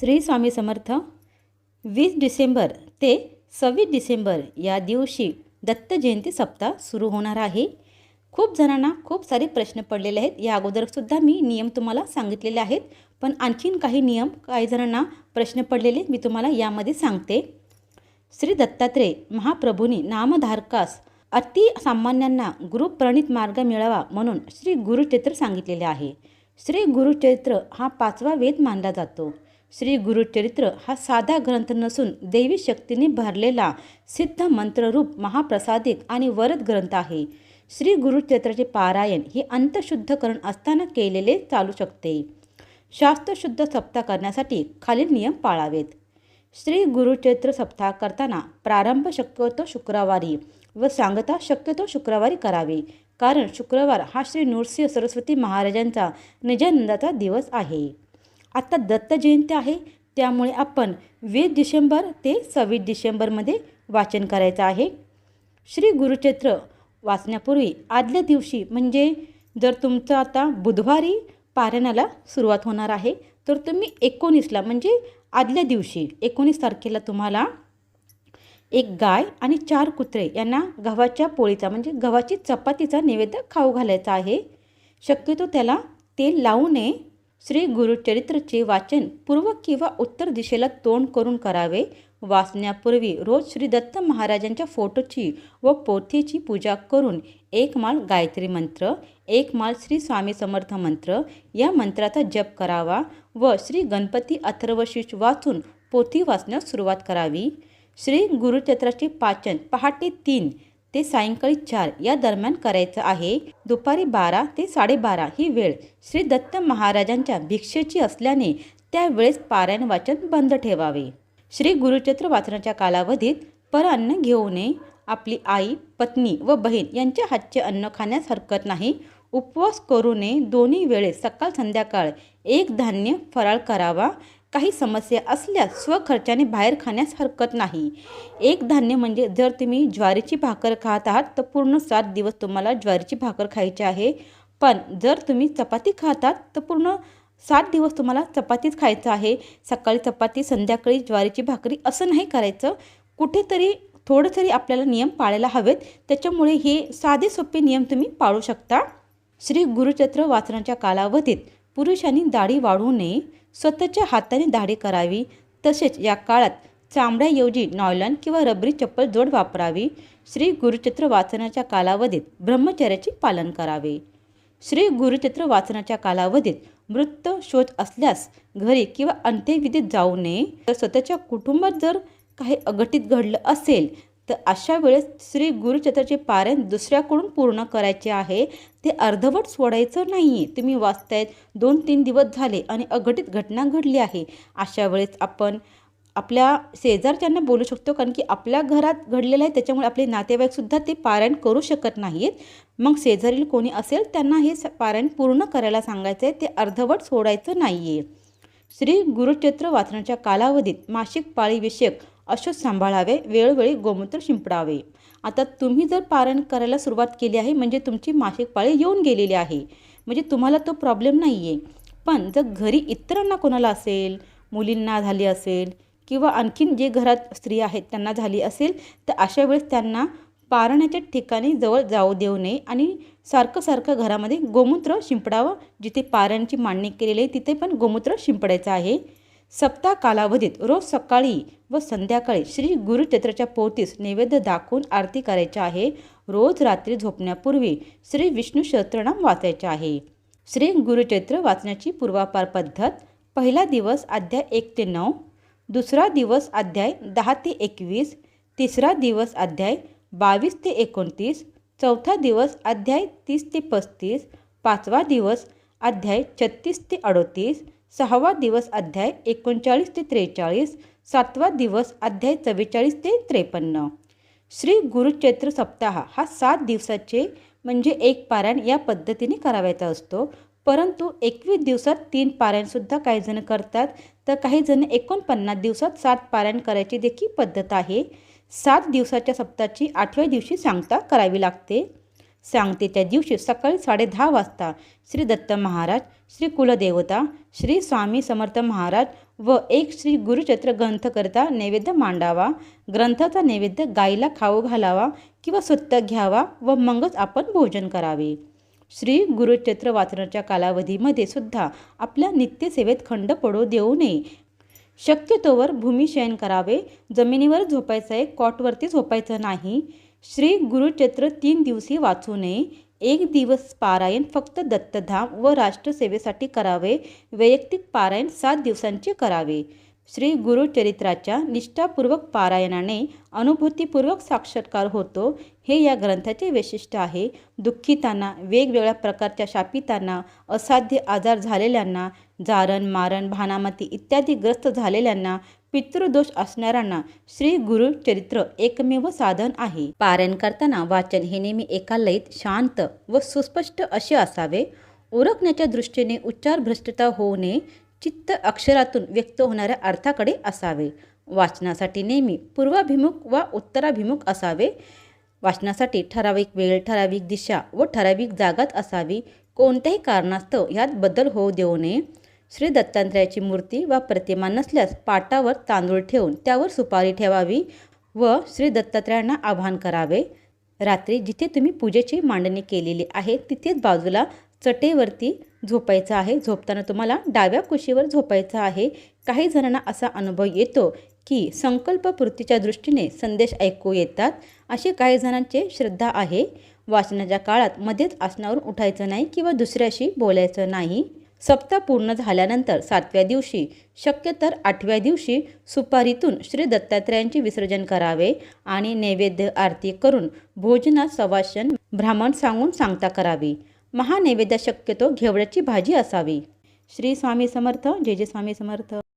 श्री स्वामी समर्थ. वीस डिसेंबर ते सव्वीस डिसेंबर या दिवशी दत्त जयंती सप्ताह सुरू होणार आहे. खूप जणांना खूप सारे प्रश्न पडलेले आहेत. या अगोदरसुद्धा मी नियम तुम्हाला सांगितलेले आहेत. पण आणखीन काही नियम काही जणांना प्रश्न पडलेले मी तुम्हाला यामध्ये सांगते. श्री दत्तात्रेय महाप्रभूंनी नामधारकास अति सामान्यांना गुरुप्रणित मार्ग मिळावा म्हणून श्री गुरुचैत्र सांगितलेले आहे. श्री गुरुचैत्र हा पाचवा वेद मानला जातो. श्री गुरुचरित्र हा साधा ग्रंथ नसून देवी शक्तीने भरलेला सिद्ध मंत्ररूप महाप्रसादिक आणि वरद ग्रंथ आहे. श्री गुरुचरित्राचे पारायण हे अंतशुद्धकरण असताना केलेले चालू शकते. शास्त्रशुद्ध सप्ताह करण्यासाठी खालील नियम पाळावेत. श्री गुरुचरित्र सप्ताह करताना प्रारंभ शक्यतो शुक्रवारी व सांगता शक्यतो शुक्रवारी करावे कारण शुक्रवार हा श्री नृसिंह सरस्वती महाराजांचा निजानंदाचा दिवस आहे. आत्ता दत्त जयंती आहे त्यामुळे आपण वीस डिसेंबर ते सव्वीस डिसेंबरमध्ये वाचन करायचं आहे. श्री गुरुचेत्र वाचण्यापूर्वी आदल्या दिवशी म्हणजे जर तुमचं आता बुधवारी पारायणाला सुरुवात होणार आहे तर तुम्ही एकोणीसला म्हणजे आदल्या दिवशी एकोणीस तारखेला तुम्हाला एक गाय आणि चार कुत्रे यांना गव्हाच्या पोळीचा म्हणजे गव्हाची चपातीचा नैवेद्य खाऊ घालायचा आहे. शक्यतो त्याला तेल लावू नये. श्री गुरुचरित्रचे वाचन पूर्व किंवा उत्तर दिशेला तोंड करून करावे. वाचण्यापूर्वी रोज श्री दत्त महाराजांच्या फोटोची व पोथीची पूजा करून एक माळ गायत्री मंत्र एक माळ श्री स्वामी समर्थ मंत्र या मंत्राचा जप करावा व श्री गणपती अथर्वशीष वाचून पोथी वाचण्यास सुरुवात करावी. श्री गुरुचरित्राचे पाचन पहाटे तीन ते सायंकाळी चार या दरम्यान करायचं आहे. दुपारी बारा ते साडेबारा ही वेळ श्री दत्त महाराजांच्या भिक्षेची असल्याने त्यावेळेस पारायण वाचन बंद ठेवावे. श्री गुरुचत्र वाचनाच्या कालावधीत पर अन्न घेऊ नये. आपली आई पत्नी व बहीण यांच्या हातचे अन्न खाण्यास हरकत नाही. उपवास करू नये. दोन्ही वेळेस सकाळ संध्याकाळ एक धान्य फराळ करावा. काही समस्या असल्यास स्वखर्चाने बाहेर खाण्यास हरकत नाही. एक धान्य म्हणजे जर तुम्ही ज्वारीची भाकर खात आहात तर पूर्ण सात दिवस तुम्हाला ज्वारीची भाकर खायची आहे. पण जर तुम्ही चपाती खातात तर पूर्ण सात दिवस तुम्हाला चपातीच खायचं आहे. सकाळी चपाती संध्याकाळी ज्वारीची भाकरी असं नाही करायचं. कुठेतरी थोडं तरी आपल्याला नियम पाळायला हवेत. त्याच्यामुळे हे साधे सोपे नियम तुम्ही पाळू शकता. श्री गुरुचत्र वाचनाच्या कालावधीत पुरुषांनी दाढी वाढवू नये. स्वतःच्या हाताने दाढी करावी. तसेच या काळात चामड्याऐवजी नॉयलन किंवा रबरी चप्पल जोड वापरावी. श्री गुरुचित्र वाचनाच्या कालावधीत ब्रह्मचर्याचे पालन करावे. श्री गुरुचित्र वाचनाच्या कालावधीत मृत शोध असल्यास घरी किंवा अंत्यविधीत जाऊ नये. तर स्वतःच्या कुटुंबात जर काही अघटित घडलं असेल तर अशा वेळेस श्री गुरुचत्राचे पारायण दुसऱ्याकडून पूर्ण करायचे आहे. ते अर्धवट सोडायचं नाही आहे तुम्ही वाचतायत दोन तीन दिवस झाले आणि अघटित घटना घडली आहे. अशा वेळेस आपण आपल्या शेजारच्यांना बोलू शकतो कारण की आपल्या घरात घडलेलं आहे. त्याच्यामुळे आपले नातेवाईकसुद्धा ते पारायण करू शकत नाहीत मग शेजारील कोणी असेल त्यांना हे पारायण पूर्ण करायला सांगायचं आहे ते अर्धवट सोडायचं नाही आहे श्री गुरुचरित्र वाचनाच्या कालावधीत मासिक पाळीविषयक अशोध सांभाळावे वेळोवेळी गोमूत्र शिंपडावे. आता तुम्ही जर पारण करायला सुरुवात केली आहे म्हणजे तुमची मासिक पाळी येऊन गेलेली आहे. म्हणजे तुम्हाला तो प्रॉब्लेम नाही आहे पण जर घरी इतरांना कोणाला असेल मुलींना झाली असेल किंवा आणखीन जे घरात स्त्री आहेत त्यांना झाली असेल तर अशा वेळेस त्यांना पारण्याच्या ठिकाणी जवळ जाऊ देऊ नये आणि सारखं सारखं घरामध्ये गोमूत्र शिंपडावं. जिथे पारणची मांडणी केलेली आहे तिथे पण गोमूत्र शिंपडायचं आहे. सप्ताह कालावधीत रोज सकाळी व संध्याकाळी श्री गुरुचत्राच्या पोतीस नैवेद्य दाखवून आरती करायची आहे. रोज रात्री झोपण्यापूर्वी श्री विष्णू सहस्त्रनाम वाचायचे आहे. श्री गुरुचैत्र वाचण्याची पूर्वापार पद्धत पहिला दिवस अध्याय एक ते नऊ दुसरा दिवस अध्याय दहा ते एकवीस तिसरा दिवस अध्याय बावीस ते एकोणतीस चौथा दिवस अध्याय तीस ते पस्तीस पाचवा दिवस अध्याय छत्तीस ते अडोतीस सहावा दिवस अध्याय एकोणचाळीस ते त्रेचाळीस सातवा दिवस अध्याय चव्वेचाळीस ते त्रेपन्न. श्री गुरुचैत्र सप्ताह हा सात दिवसाचे म्हणजे एक पारायण या पद्धतीने करावायचा असतो. परंतु एकवीस दिवसात तीन पारायणसुद्धा काही जण करतात. तर काही जण एकोणपन्नास दिवसात सात पारायण करायची देखील पद्धत आहे. सात दिवसाच्या सप्ताहाची आठव्या दिवशी सांगता करावी लागते. सांगते त्या दिवशी सकाळी साडेदहा वाजता श्री दत्त महाराज श्री कुलदेवता श्री स्वामी समर्थ महाराज व एक श्री गुरुचत्र ग्रंथकरिता नैवेद्य मांडावा ग्रंथाचा नैवेद्य गाईला खाऊ घालावा किंवा सुत्त घ्यावा व मगच आपण भोजन करावे. श्री गुरुचत्र वाचनाच्या कालावधीमध्ये सुद्धा आपल्या नित्यसेवेत खंड पडू देऊ नये. शक्यतोवर भूमिशयन करावे. जमिनीवर झोपायचं आहे कॉटवरती झोपायचं नाही. श्री गुरुचत्र तीन दिवशी वाचू नये. एक दिवस पारायण फक्त दत्तधाम व राष्ट्रसेवेसाठी करावे. वैयक्तिक पारायण सात दिवसांचे करावे. श्री गुरुचरित्राच्या निष्ठापूर्वक पारायणाने अनुभूतीपूर्वक साक्षात्कार होतो. हे या ग्रंथाचे वैशिष्ट्य आहे. दुःखितांना वेगवेगळ्या प्रकारच्या शापितांना असाध्य आजार झालेल्यांना जारण मारण भानामती इत्यादी ग्रस्त झालेल्यांना पितृदोष असणाऱ्यांना श्री गुरु चरित्र एकमेव साधन आहे. पारायण करताना वाचन हे नेहमी एका लयीत शांत व सुस्पष्ट असे असावे. ओळखण्याच्या दृष्टीने उच्चार भ्रष्टता होऊ नये. चित्त अक्षरातून व्यक्त होणाऱ्या अर्थाकडे असावे. वाचनासाठी नेहमी पूर्वाभिमुख वा उत्तराभिमुख असावे. वाचनासाठी ठराविक वेळ ठराविक दिशा व ठराविक जागात असावी. कोणत्याही कारणास्तव यात बदल होऊ देऊ नये. श्री दत्तात्रयाची मूर्ती वा प्रतिमा नसल्यास पाटावर तांदूळ ठेवून त्यावर सुपारी ठेवावी व श्री दत्तात्रयांना आवाहन करावे. रात्री जिथे तुम्ही पूजेची मांडणी केलेली आहे तिथेच बाजूला चटेवरती झोपायचं आहे. झोपताना तुम्हाला डाव्या कुशीवर झोपायचं आहे. काही जणांना असा अनुभव येतो की संकल्पपूर्तीच्या दृष्टीने संदेश ऐकू येतात. असे काही जणांचे श्रद्धा आहे. वाचनाच्या काळात मध्येच आसनावरून उठायचं नाही किंवा दुसऱ्याशी बोलायचं नाही. सप्ताह पूर्ण झाल्यानंतर सातव्या दिवशी शक्य तर आठव्या दिवशी सुपारीतून श्री दत्तात्रयांचे विसर्जन करावे आणि नैवेद्य आरती करून भोजनात सवाशन ब्राह्मण सांगून सांगता करावी. महानैवेद्य शक्यतो घेवड्याची भाजी असावी. श्री स्वामी समर्थ जे जे स्वामी समर्थ.